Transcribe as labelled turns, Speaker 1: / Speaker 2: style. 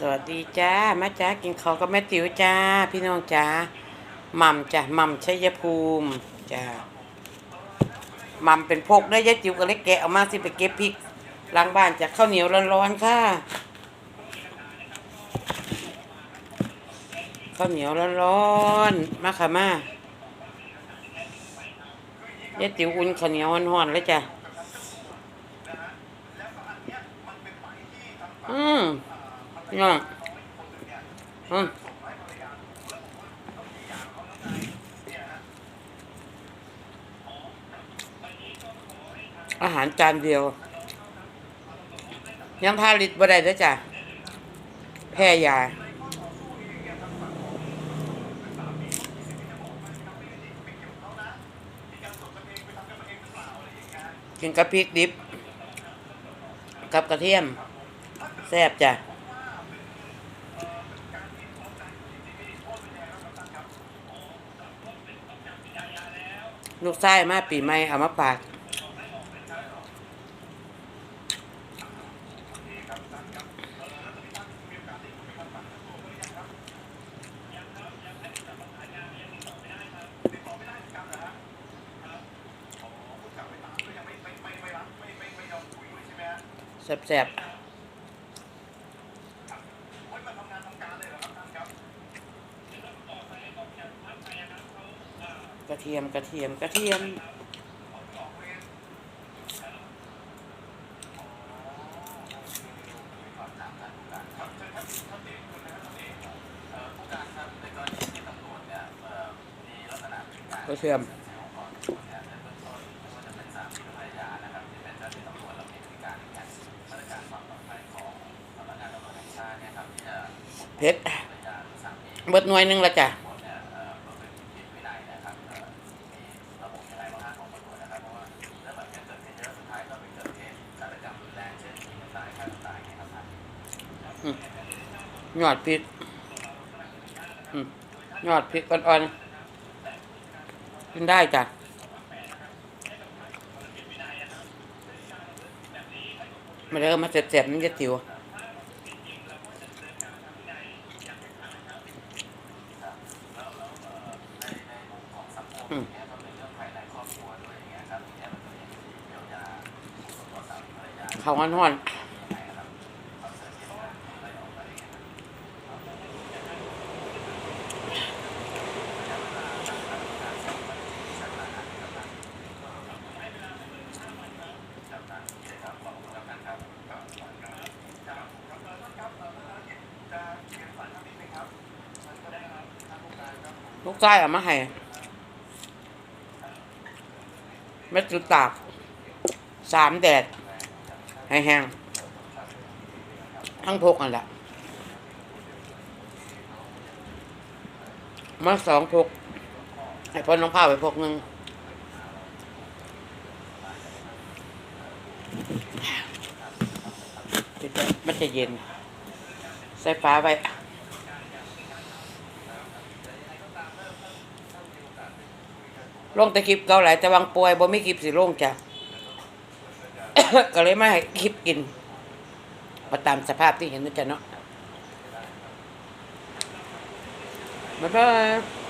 Speaker 1: สวัสดีจ้ามาจ้ากินข้าวกับแม่ติ๋วจ้า พี่น้องจ้าหม่ำจ้ะหม่ำชัยภูมิจ้าหม่ำเป็นพกได้ยายติ๋วก็เลยแกะออกมาสิไปเก็บพริกล้างบ้านจากข้าวเหนียวร้อนๆค่ะข้าวเหนียวร้อนๆมาค่ะมายายติ๋วอุ่นข้าวเหนียวร้อนๆเลยจ้ะอืม พี่น้องอืมอาหารจานเดียว ยังพาลิตบ่ได้ด้อจ้ะ แพ้ยา กินกับพริกดิบ กับกระเทียม แซ่บจ้ะ ลูกไส้มาปีใหม่เอามาฝากแซ่บๆ กระเทียมกระเทียมกระเทียม กระเทียมเผ็ดเบิดหน่วยหนึงละจ้ะ ยอดพริกยอดพริกอ่อนๆกินได้จ้ะมาเริ่มมาเจ็บๆมันจะติวอืมเขาวห่อนๆ ลูกไส้อามาให้เม็ดจุดตาก สามแดดให้แห้งทั้งพกนั่นแหละมาสองพก ให้พ่อน้องข้าวไปพกหนึ่งปิดไว้มันจะเย็น ใส่ฟ้าไว้ ลงแต่คลิปเกาหลายแต่วางป่วยบ่มีคลิปสิลงจ้ะ ก็เลยมาให้คลิปกินมาตามสภาพที่เห็นนะจ๊ะเนาะบ๊ายบาย